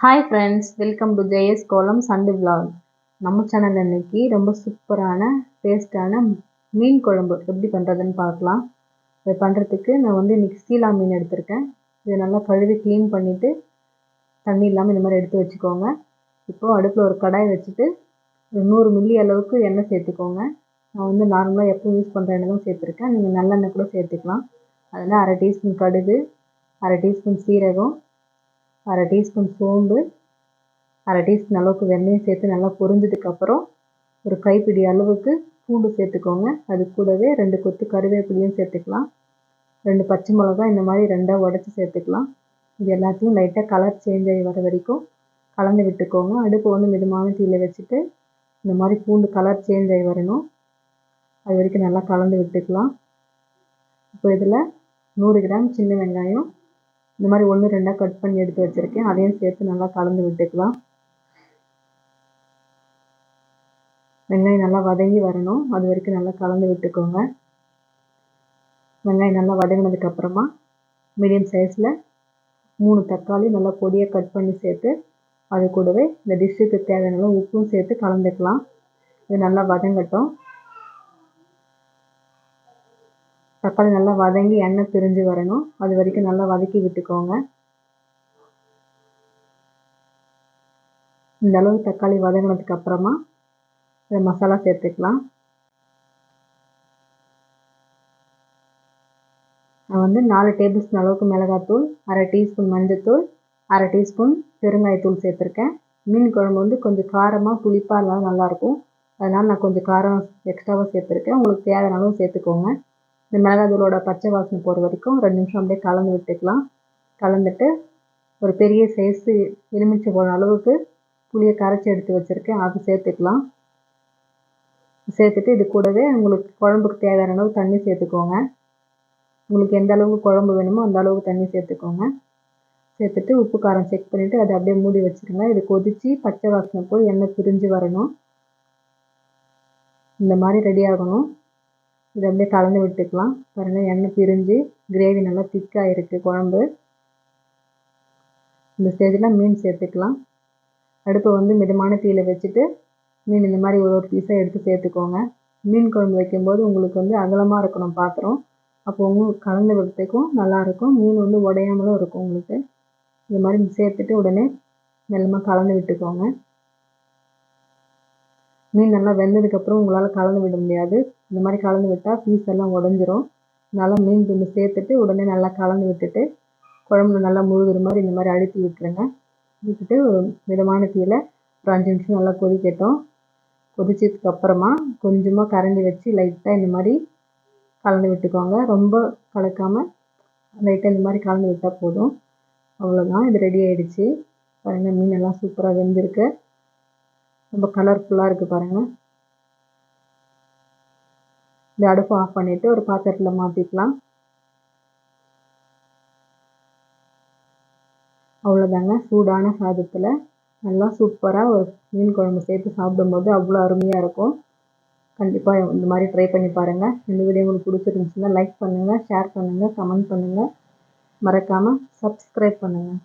Hi friends welcome to Jaya's kolam சண்டு vlog நம்ம channel இன்னைக்கு ரொம்ப சூப்பரான டேஸ்டான மீன் குழம்பு எப்படி பண்ணுறதுன்னு பார்க்கலாம். இதை பண்ணுறதுக்கு நான் வந்து இன்றைக்கி சீலா மீன் எடுத்திருக்கேன். இதை நல்லா கழுவி க்ளீன் பண்ணிவிட்டு தண்ணி இல்லாமல் இந்த மாதிரி எடுத்து வச்சுக்கோங்க. இப்போது அடுப்பில் ஒரு கடாய் வச்சுட்டு ஒரு நூறு மில்லி அளவுக்கு எண்ணெய் சேர்த்துக்கோங்க. நான் வந்து நார்மலாக எப்போ யூஸ் பண்ணுற எண்ணெய் தான் சேர்த்துருக்கேன். நீங்கள் நல்லெண்ணெய் கூட சேர்த்துக்கலாம். அதில் அரை டீஸ்பூன் கடுகு அரை டீஸ்பூன் சீரகம் அரை டீஸ்பூன் சோம்பு அரை டீஸ்பூன் அளவுக்கு வெண்ணையும் சேர்த்து நல்லா பொரிஞ்சதுக்கப்புறம் ஒரு கைப்பிடி அளவுக்கு பூண்டு சேர்த்துக்கோங்க. அது கூடவே ரெண்டு கொத்து கருவேப்பிலையும் சேர்த்துக்கலாம். ரெண்டு பச்சை மிளகாய் இந்த மாதிரி ரெண்டாக உடச்சி சேர்த்துக்கலாம். இது எல்லாத்தையும் லைட்டாக கலர் சேஞ்ச் ஆகி வர வரைக்கும் கலந்து விட்டுக்கோங்க. அடுப்பு வந்து மிதமான தீயில் வச்சுட்டு இந்த மாதிரி பூண்டு கலர் சேஞ்ச் ஆகி வரணும். அது வரைக்கும் நல்லா கலந்து விட்டுக்கலாம். இப்போ இதில் நூறு கிராம் சின்ன வெங்காயம் இந்த மாதிரி ஒன்று ரெண்டாக கட் பண்ணி எடுத்து வச்சுருக்கேன். அதையும் சேர்த்து நல்லா கலந்து விட்டுக்கலாம். வெங்காயம் நல்லா வதங்கி வரணும். அது வரைக்கும் நல்லா கலந்து விட்டுக்கோங்க. வெங்காயம் நல்லா வதங்கினதுக்கப்புறமா மீடியம் சைஸில் மூணு தக்காளி நல்லா பொடியாக கட் பண்ணி சேர்த்து அது கூடவே இந்த டிஷ்ஷுக்கு தேவையான உப்பும் சேர்த்து கலந்துக்கலாம். இது நல்லா வதங்கட்டும். தக்காளி நல்லா வதங்கி எண்ணெய் பிரிஞ்சு வரணும். அது வரைக்கும் நல்லா வதக்கி விட்டுக்கோங்க. இந்த அளவு தக்காளி வதங்கினதுக்கு அப்புறமா இந்த மசாலா சேர்த்துக்கலாம். நான் வந்து நாலு டேபிள் ஸ்பூன் அளவுக்கு மிளகாத்தூள் அரை டீஸ்பூன் மஞ்சத்தூள் அரை டீஸ்பூன் பெருங்காயத்தூள் சேர்த்துருக்கேன். மீன் குழம்பு வந்து கொஞ்சம் காரமாக புளிப்பாக இருந்தாலும் நல்லாயிருக்கும் அதனால் நான் கொஞ்சம் காரம் எக்ஸ்ட்ராவாக சேர்த்துருக்கேன். உங்களுக்கு தேவையான அளவு சேர்த்துக்கோங்க. இந்த மிளகாத்தூளோட பச்சை வாசனை போகிற வரைக்கும் ரெண்டு நிமிஷம் அப்படியே கலந்து விட்டுக்கலாம். கலந்துட்டு ஒரு பெரிய சைஸு எலுமிச்சை போன அளவுக்கு புளியை கரைச்சி எடுத்து வச்சுருக்கேன். அது சேர்த்துக்கலாம். சேர்த்துட்டு இது கூடவே உங்களுக்கு குழம்புக்கு தேவையான அளவு தண்ணி சேர்த்துக்கோங்க. உங்களுக்கு எந்த அளவுக்கு குழம்பு வேணுமோ அந்த அளவுக்கு தண்ணி சேர்த்துக்கோங்க. சேர்த்துட்டு உப்பு காரம் செக் பண்ணிவிட்டு அதை அப்படியே மூடி வச்சுருங்க. இது கொதித்து பச்சை வாசனை போய் எண்ணெய் பிரிஞ்சு வரணும். இந்த மாதிரி ரெடி ஆகணும். இதை அப்படியே கலந்து விட்டுக்கலாம். பாருங்கள் எண்ணெய் பிரிஞ்சு கிரேவி நல்லா திக்காக இருக்குது குழம்பு. இந்த ஸ்டேஜில் மீன் சேர்த்துக்கலாம். அடுப்பை வந்து மிதமான தீயில் வச்சுட்டு மீன் இந்த மாதிரி ஒரு ஒரு பீஸாக எடுத்து சேர்த்துக்கோங்க. மீன் குழம்பு வைக்கும்போது உங்களுக்கு வந்து அகலமாக இருக்கணும் பாத்திரம். அப்போ உங்களுக்கு கலந்து விடுறதுக்கும் நல்லாயிருக்கும் மீன் வந்து உடையாமலும் இருக்கும் உங்களுக்கு. இது மாதிரி சேர்த்துட்டு உடனே மெல்லமாக கலந்து விட்டுக்கோங்க. மீன் நல்லா வெந்ததுக்கப்புறம் உங்களால் கலந்து விட முடியாது. இந்த மாதிரி கலந்து விட்டால் பீஸ் எல்லாம் உடஞ்சிரும். நல்லா மீன் துண்டு சேர்த்துட்டு உடனே நல்லா கலந்து விட்டுட்டு குழம்புல நல்லா முழுகிற மாதிரி இந்த மாதிரி அழுத்தி விட்டுருங்க. விட்டுட்டு ஒரு மிதமான தீயில் ஒரு அஞ்சு நிமிஷம் நல்லா கொதிக்கட்டும். கொதிச்சதுக்கு அப்புறமா கொஞ்சமாக கரண்டி வச்சு லைட்டாக இந்த மாதிரி கலந்து விட்டுக்கோங்க. ரொம்ப கலக்காமல் லைட்டாக இந்த மாதிரி கலந்து விட்டால் போதும். அவ்வளோதான் இது ரெடி ஆகிடுச்சு பாருங்கள் மீன் எல்லாம் சூப்பராக வெந்திருக்கு. ரொம்ப கலர்ஃபுல்லாக இருக்குது பாருங்கள் இந்த அடுப்பு ஆஃப் பண்ணிவிட்டு ஒரு பாத்திரத்தில் மாற்றிக்கலாம் அவ்வளோதாங்க சூடான சாதத்தில் நல்லா சூப்பராக ஒரு மீன் குழம்பு சேர்த்து சாப்பிடும்போது அவ்வளோ அருமையாக இருக்கும். கண்டிப்பாக இந்த மாதிரி ட்ரை பண்ணி பாருங்கள் இந்த வீடியோ உங்களுக்கு பிடிச்சிருந்துச்சுன்னா லைக் பண்ணுங்கள் ஷேர் பண்ணுங்கள் கமெண்ட் பண்ணுங்கள் மறக்காமல் சப்ஸ்கிரைப் பண்ணுங்கள்